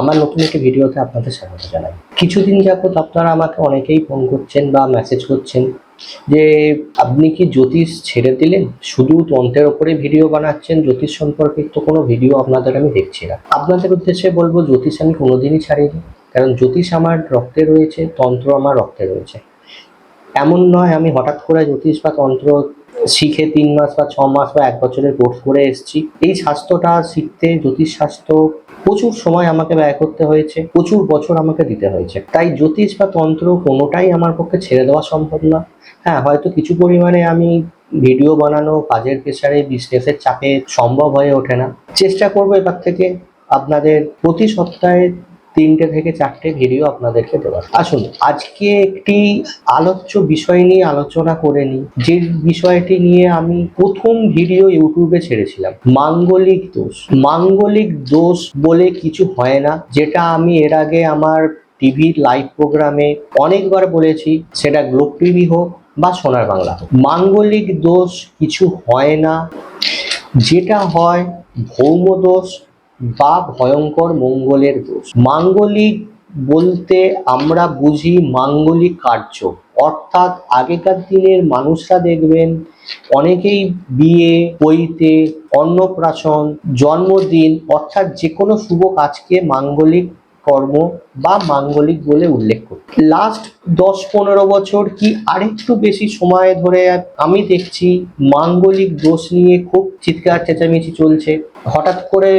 আমার নতুন একটি ভিডিওতে আপনাদের স্বাগত জানাই। কিছুদিন যাবত আপনারা আমাকে অনেকেই ফোন করছেন বা মেসেজ করছেন যে, আপনি কি জ্যোতিষ ছেড়ে দিলেন? শুধু তন্ত্রের ওপরে ভিডিও বানাচ্ছেন? জ্যোতিষ সম্পর্কে তো কোনো ভিডিও আপনাদের আমি দেখছি না। আপনাদের উদ্দেশ্যে বলব, জ্যোতিষ আমি কোনোদিনই ছাড়িনি। কারণ জ্যোতিষ আমার রক্তে রয়েছে, তন্ত্র আমার রক্তে রয়েছে। এমন নয়, আমি হঠাৎ করে জ্যোতিষ বা তন্ত্র শিখে তিন মাস বা ছ মাস বা এক বছরের কোর্স করে এসেছি। এই স্বাস্থ্যটা শিখতে, জ্যোতিষ স্বাস্থ্য প্রচুর সময় আমাকে ব্যয় করতে হয়েছে, প্রচুর বছর আমাকে দিতে হয়েছে। তাই জ্যোতিষ বা তন্ত্র কোনোটাই আমার পক্ষে ছেড়ে দেওয়া সম্ভব না। হ্যাঁ হয়তো কিছু পরিমাণে আমি ভিডিও বানানো, কাজের প্রেসারে বিজনেসের চাপে সম্ভব হয়ে ওঠে না। চেষ্টা করব এবার থেকে আপনাদের প্রতি সপ্তাহে তিনটে থেকে চারটে ভিডিও আপনাদেরকে দেওয়ার। আসুন, আজকে একটি আলোচ্য বিষয় নিয়ে আলোচনা করে নিই। যে বিষয়টি নিয়ে আমি প্রথম ভিডিও ইউটিউবে ছেড়েছিলাম। মাঙ্গলিক দোষ। মাঙ্গলিক দোষ বলে কিছু হয় না, যেটা আমি এর আগে আমার টিভির লাইভ প্রোগ্রামে অনেকবার বলেছি। সেটা গ্লোব টিভি হোক বা সোনার বাংলা হোক। মাঙ্গলিক দোষ কিছু হয় না, যেটা হয় ভৌম দোষ বা ভয়ঙ্কর মঙ্গলের দোষ। মাঙ্গলিক বলতে আমরা বুঝি মাঙ্গলিক কার্য। অর্থাৎ আগেকার দিনের মানুষরা দেখবেন, অনেকেই বিয়ে, বইতে, অন্নপ্রাশন, জন্মদিন, অর্থাৎ যে কোনো শুভ কাজকে মাঙ্গলিক কর্ম বা মাঙ্গলিক বলে উল্লেখ করি। লাস্ট দশ পনেরো বছর কি আরেকটু বেশি সময় ধরে আমি দেখছি মাঙ্গলিক দোষ নিয়ে খুব চিৎকার চেঁচামেচি চলছে। হঠাৎ করে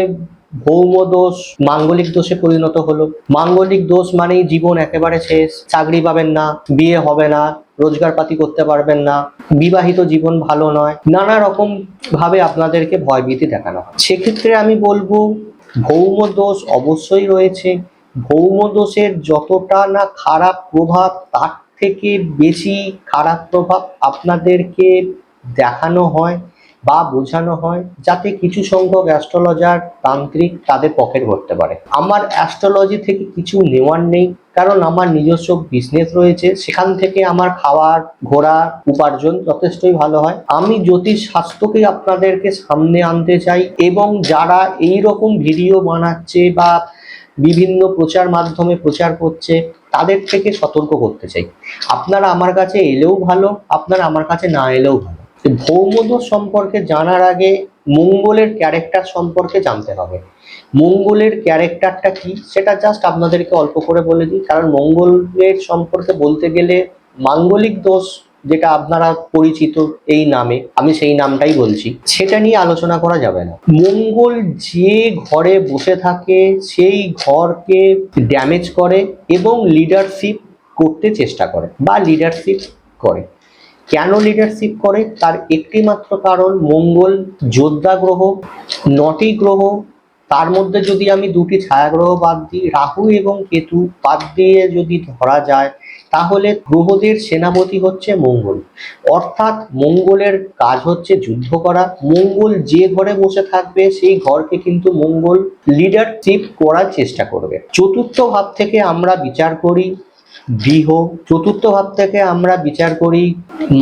ভৌম দোষ মাঙ্গলিক দোষে পরিণত হলো। মাঙ্গলিক দোষ মানেই জীবন একেবারে শেষ। চাকরি পাবেন না, বিয়ে হবে না রোজগার পাতি করতে পারবেন না, বিবাহিত জীবন ভালো নয়। নানা রকম ভাবে আপনাদেরকে ভয়ভীতি দেখানো হয়। সেক্ষেত্রে আমি বলব ভৌম দোষ অবশ্যই রয়েছে। ভৌম দোষের যতটা না খারাপ প্রভাব, তার থেকে বেশি খারাপ প্রভাব আপনাদেরকে দেখানো হয়। বা বোঝানো হয় যাতে কিছু সংখ্যক অ্যাস্ট্রোলজার তান্ত্রিক তাদের পকেট ভরতে পারে। আমার অ্যাস্ট্রোলজি থেকে কিছু নেওয়ার নেই, কারণ আমার নিজস্ব বিজনেস রয়েছে, সেখান থেকে আমার খাওয়ার ঘোরা উপার্জন যথেষ্টই ভালো হয়। আমি জ্যোতিষ স্বাস্থ্যকে আপনাদেরকে সামনে আনতে চাই এবং যারা এই রকম ভিডিও বানাচ্ছে বা বিভিন্ন প্রচার মাধ্যমে প্রচার করছে, তাদের থেকে সতর্ক করতে চাই। আপনারা আমার কাছে এলেও ভালো, আপনারা আমার কাছে না এলেও ভালো। ভৌমদোষ সম্পর্কে জানার আগে মঙ্গলের ক্যারেক্টার সম্পর্কে জানতে হবে। মঙ্গলের ক্যারেক্টারটা কি? সেটা জাস্ট আপনাদেরকে অল্প করে বলে দিই, কারণ মঙ্গলের সম্পর্কে বলতে গেলে মাঙ্গলিক দোষ যেটা আপনারা পরিচিত এই নামে, আমি সেই নামটাই বলছি, সেটা নিয়ে আলোচনা করা যাবে না। মঙ্গল যে ঘরে বসে থাকে, সেই ঘরকে ড্যামেজ করে এবং লিডারশিপ করতে চেষ্টা করে বা লিডারশিপ করে। কেন লিডারশিপ করে? তার একটি মাত্র কারণ মঙ্গল যোদ্ধা গ্রহ, নটি গ্রহ। তার মধ্যে যদি আমি দুটি ছায়াগ্রহ বাদ দিই, রাহু এবং কেতু বাদ দিয়ে যদি ধরা যায়, তাহলে গ্রহদের সেনাপতি হচ্ছে মঙ্গল। অর্থাৎ মঙ্গলের কাজ হচ্ছে যুদ্ধ করা। মঙ্গল যে ঘরে বসে থাকবে, সেই ঘরকে কিন্তু মঙ্গল লিডারশিপ করার চেষ্টা করবে। চতুর্থ ভাব থেকে আমরা বিচার করি। গৃহ। চতুর্থ ভাব থেকে আমরা বিচার করি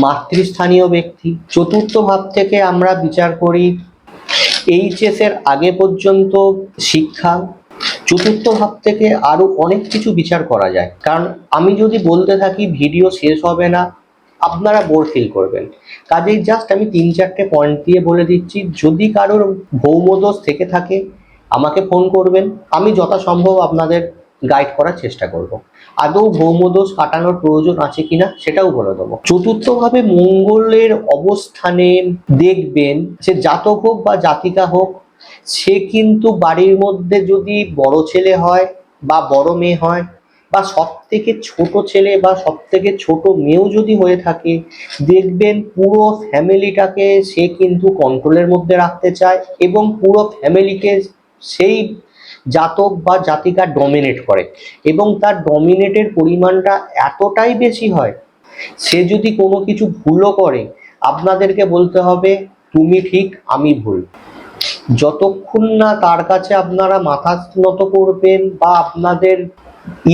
মাতৃস্থানীয় ব্যক্তি। চতুর্থ ভাব থেকে আমরা বিচার করি এইচএস এর আগে পর্যন্ত শিক্ষা। চতুর্থ ভাব থেকে আরও অনেক কিছু বিচার করা যায়। কারণ আমি যদি বলতে থাকি, ভিডিও শেষ হবে না, আপনারা বোর ফিল করবেন। কাজেই জাস্ট আমি তিন চারটে পয়েন্ট দিয়ে বলে দিচ্ছি, যদি কারোর ভৌমদোষ থেকে থাকে, আমাকে ফোন করবেন। আমি যথাসম্ভব আপনাদের গাইড করার চেষ্টা করব। আদৌ ভৌমদোষ কাটানোর প্রয়োজন আছে কিনা সেটাও বলে দেবো। চতুর্থভাবে মঙ্গলের অবস্থানে দেখবেন, সে জাতক হোক বা জাতিকা হোক, সে কিন্তু বাড়ির মধ্যে যদি বড় ছেলে হয় বা বড় মেয়ে হয় বা সব থেকে ছোট ছেলে বা সব থেকে ছোট মেয়েও যদি হয়ে থাকে, দেখবেন পুরো ফ্যামিলিটাকে সে কিন্তু কন্ট্রোলের মধ্যে রাখতে চায় এবং পুরো ফ্যামিলিকে সেই জাতক বা জাতিকা ডমিনেট করে এবং তার ডমিনেটের পরিমাণটা এতটাই বেশি হয়, সে যদি কোনো কিছু ভুলও করে, আপনাদেরকে বলতে হবে, তুমি ঠিক, আমি ভুল। যতক্ষণ না তার কাছে আপনারা মাথা নত করবেন বা আপনাদের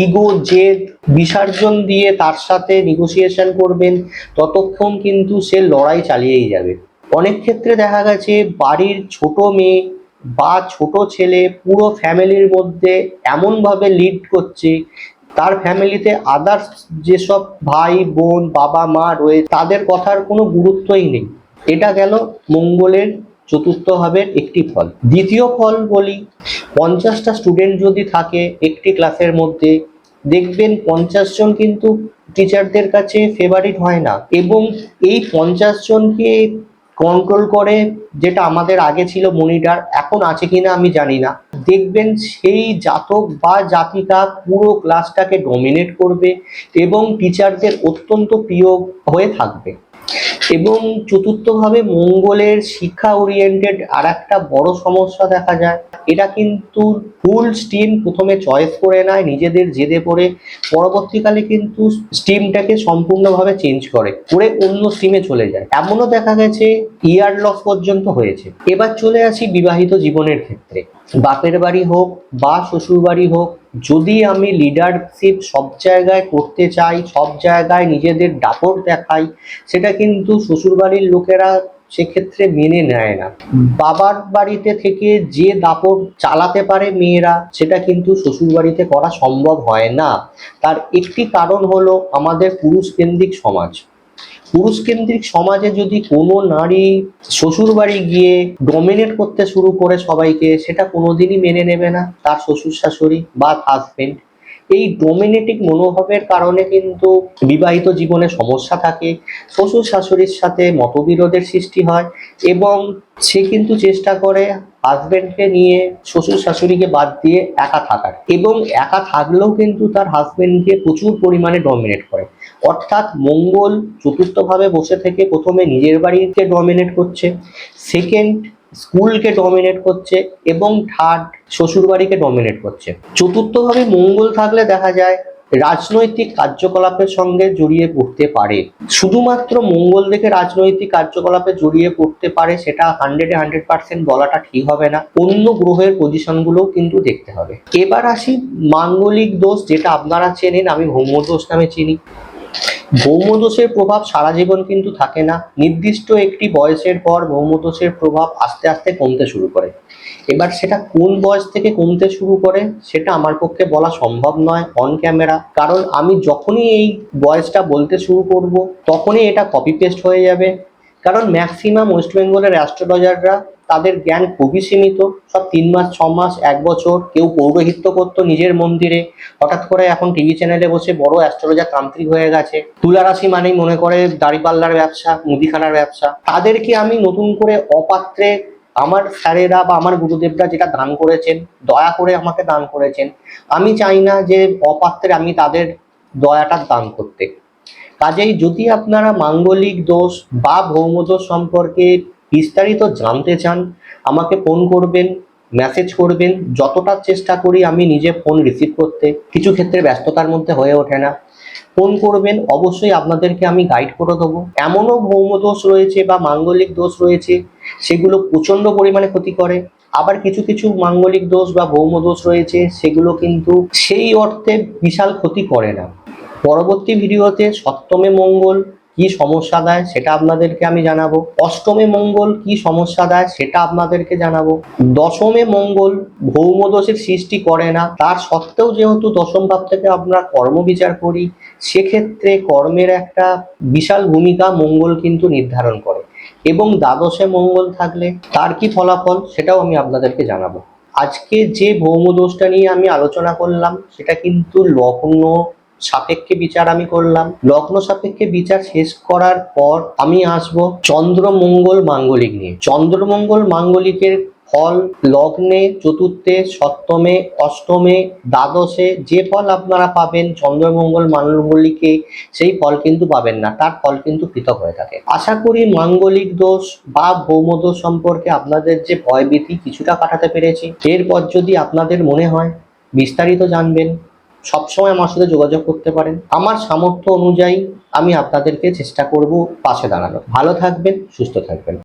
ইগো জেদ, বিসর্জন দিয়ে তার সাথে নেগোসিয়েশন করবেন, ততক্ষণ কিন্তু সে লড়াই চালিয়েই যাবে। অনেক ক্ষেত্রে দেখা গেছে, বাড়ির ছোট মেয়ে বা ছোট ছেলে পুরো ফ্যামিলির মধ্যে এমনভাবে লিড করছে, তার ফ্যামিলিতে আদার্স যেসব ভাই, বোন, বাবা, মা রয়েছে তাদের কথার কোনো গুরুত্বই নেই। এটা গেল মঙ্গলের চতুর্থ একটি ফল। দ্বিতীয় ফল বলি, পঞ্চাশটা স্টুডেন্ট যদি থাকে একটি ক্লাসের মধ্যে, দেখবেন পঞ্চাশ জন কিন্তু টিচারদের কাছে ফেভারিট হয় না। এবং এই পঞ্চাশ জনকে কন্ট্রোল করে যেটা আমাদের আগে ছিল মনিটার এখন আছে কিনা আমি জানি না। দেখবেন সেই জাতক বা জাতিকা পুরো ক্লাসটাকে ডমিনেট করবে এবং টিচারদের অত্যন্ত প্রিয় হয়ে থাকবে। এবং চতুর্থভাবে মঙ্গলের শিক্ষা ওরিয়েন্টেড আর একটা বড় সমস্যা দেখা যায়। এটা কিন্তু ফুল স্টিম প্রথমে চয়েস করে নেয়, নিজেদের জেদে পড়ে, পরবর্তীকালে কিন্তু স্টিমটাকে সম্পূর্ণভাবে চেঞ্জ করে করে অন্য স্টিমে চলে যায়। এমনও দেখা গেছে ইয়ার লস পর্যন্ত হয়েছে। এবার চলে আসি বিবাহিত জীবনের ক্ষেত্রে। বাপের বাড়ি হোক বা শ্বশুর বাড়ি হোক যদি আমি লিডারশিপ সব জায়গায় করতে চাই সব জায়গায় নিজেদের দাপট দেখাই সেটা কিন্তু শ্বশুরবাড়ির লোকেরা সেক্ষেত্রে মেনে নেয় না। বাবার বাড়িতে থেকে যে দাপট চালাতে পারে মেয়েরা সেটা কিন্তু শ্বশুর বাড়িতে করা সম্ভব হয় না। তার একটি কারণ হলো আমাদের পুরুষ কেন্দ্রিক সমাজ। পুরুষ কেন্দ্রিক সমাজে যদি কোনো নারী শ্বশুর বাড়ি গিয়ে ডমিনেট করতে শুরু করে সবাইকে, সেটা কোনোদিনই মেনে নেবে না তার শ্বশুর শাশুড়ি বা হাজবেন্ড এই ডোমিনেটিক মনোভাবের কারণে কিন্তু বিবাহিত জীবনে সমস্যা থাকে, শ্বশুর শাশুড়ির সাথে মতবিরোধের সৃষ্টি হয় এবং সে কিন্তু চেষ্টা করে হাজবেন্ডকে নিয়ে, শ্বশুর শাশুড়িকে বাদ দিয়ে একা থাকার। এবং একা থাকলেও কিন্তু তার হাজবেন্ডকে প্রচুর পরিমাণে ডমিনেট করে। অর্থাৎ মঙ্গল চতুর্থভাবে বসে থেকে প্রথমে নিজের বাড়িকে ডমিনেট করছে সেকেন্ড স্কুলকে ডমিনেট করছে, এবং থার্ড শ্বশুরবাড়িকে ডমিনেট করছে। চতুর্থভাবে মঙ্গল থাকলে দেখা যায় রাজনৈতিক কার্যকলাপের সঙ্গে জড়িয়ে পড়তে পারে। শুধুমাত্র মঙ্গল দেখে রাজনৈতিক কার্যকলাপে জড়িয়ে পড়তে পারে, সেটা হান্ড্রেডে হান্ড্রেড পার্সেন্ট বলাটা ঠিক হবে না। অন্য গ্রহের পজিশনগুলোও কিন্তু দেখতে হবে। এবার আসি মাঙ্গলিক দোষ, যেটা আপনারা চেনেন, আমি ভৌম দোষ নামে চিনি। ভৌমদোষের প্রভাব সারা জীবন কিন্তু থাকে না। নির্দিষ্ট একটি বয়সের পর ভৌমদোষের প্রভাব আস্তে আস্তে কমতে শুরু করে। এবার সেটা কোন বয়স থেকে কমতে শুরু করে সেটা আমার পক্ষে বলা সম্ভব নয় অন ক্যামেরা কারণ আমি যখনই এই বয়সটা বলতে শুরু করব, তখনই এটা কপি পেস্ট হয়ে যাবে। কারণ ম্যাক্সিমাম ওয়েস্ট বেঙ্গলের অ্যাস্ট্রোলজাররা তাদের জ্ঞান খুবই সীমিত। সব তিন মাস, ছ মাস, এক বছর কেউ পৌরোহিত্য করতো নিজের মন্দিরে। হঠাৎ করে এখন টিভি চ্যানেলে বসে বড় অ্যাস্ট্রোলজার তান্ত্রিক হয়ে গেছে। তুলা রাশি মানেই মনে করে দাড়িপাল্লার ব্যবসা, মুদিখানার ব্যবসা। তাদেরকে আমি নতুন করে অপাত্রে আমার স্যারেরা বা আমার গুরুদেবরা যেটা দান করেছেন, দয়া করে আমাকে দান করেছেন। আমি চাই না যে অপাত্রে আমি তাদের দয়াটা দান করতে। কাজেই যদি আপনারা মাঙ্গলিক দোষ বা ভৌম দোষ সম্পর্কে বিস্তারিত জানতে চান, আমাকে ফোন করবেন মেসেজ করবেন, যতটা চেষ্টা করি আমি নিজে ফোন রিসিভ করতে। কিছু ক্ষেত্রে ব্যস্ততার মধ্যে হয়ে ওঠে না। ফোন করবেন, অবশ্যই আপনাদেরকে আমি গাইড করে দেবো। এমনও ভৌম দোষ রয়েছে বা মাঙ্গলিক দোষ রয়েছে, সেগুলো প্রচণ্ড পরিমাণে ক্ষতি করে। আবার কিছু কিছু মাঙ্গলিক দোষ বা ভৌম দোষ রয়েছে, সেগুলো কিন্তু সেই অর্থে বিশাল ক্ষতি করে না। পরবর্তী ভিডিওতে সপ্তমে মঙ্গল কি সমস্যা দেয় সেটা আপনাদেরকে আমি জানাব। অষ্টমে মঙ্গল কি সমস্যা দেয় সেটা আপনাদেরকে জানাব। দশমে মঙ্গল ভৌমদোষের সৃষ্টি করে না, তার সত্ত্বেও যেহেতু দশম ভাব থেকে আমরা কর্ম বিচার করি, সেক্ষেত্রে কর্মের একটা বিশাল ভূমিকা মঙ্গল কিন্তু নির্ধারণ করে। এবং দ্বাদশে মঙ্গল থাকলে তার কি ফলাফল সেটাও আমি আপনাদেরকে জানাব। আজকে যে ভৌমদোষটা নিয়ে আমি আলোচনা করলাম, সেটা কিন্তু লগ্ন সাপেক্ষে বিচার আমি করলাম। লগ্ন সাপেক্ষে বিচার শেষ করার পর আমি আসব চন্দ্রমঙ্গল মাঙ্গলিক নিয়ে। চন্দ্রমঙ্গল মাঙ্গলিকের ফল লগ্নে, চতুর্থে, সপ্তমে, অষ্টমে, দ্বাদশে যে ফল আপনারা পাবেন চন্দ্রমঙ্গল মাঙ্গলিকে, সেই ফল কিন্তু পাবেন না। তার ফল কিন্তু পৃথক হয়ে থাকে। আশা করি মাঙ্গলিক দোষ বা ভৌম দোষ সম্পর্কে আপনাদের যে ভয়ভীতি কিছুটা কাটাতে পেরেছি। এরপর যদি আপনাদের মনে হয়, বিস্তারিত জানবেন। সবসময় আমার সাথে যোগাযোগ করতে পারেন। আমার সামর্থ্য অনুযায়ী আমি আপনাদেরকে চেষ্টা করব পাশে দাঁড়ানো ভালো থাকবেন, সুস্থ থাকবেন।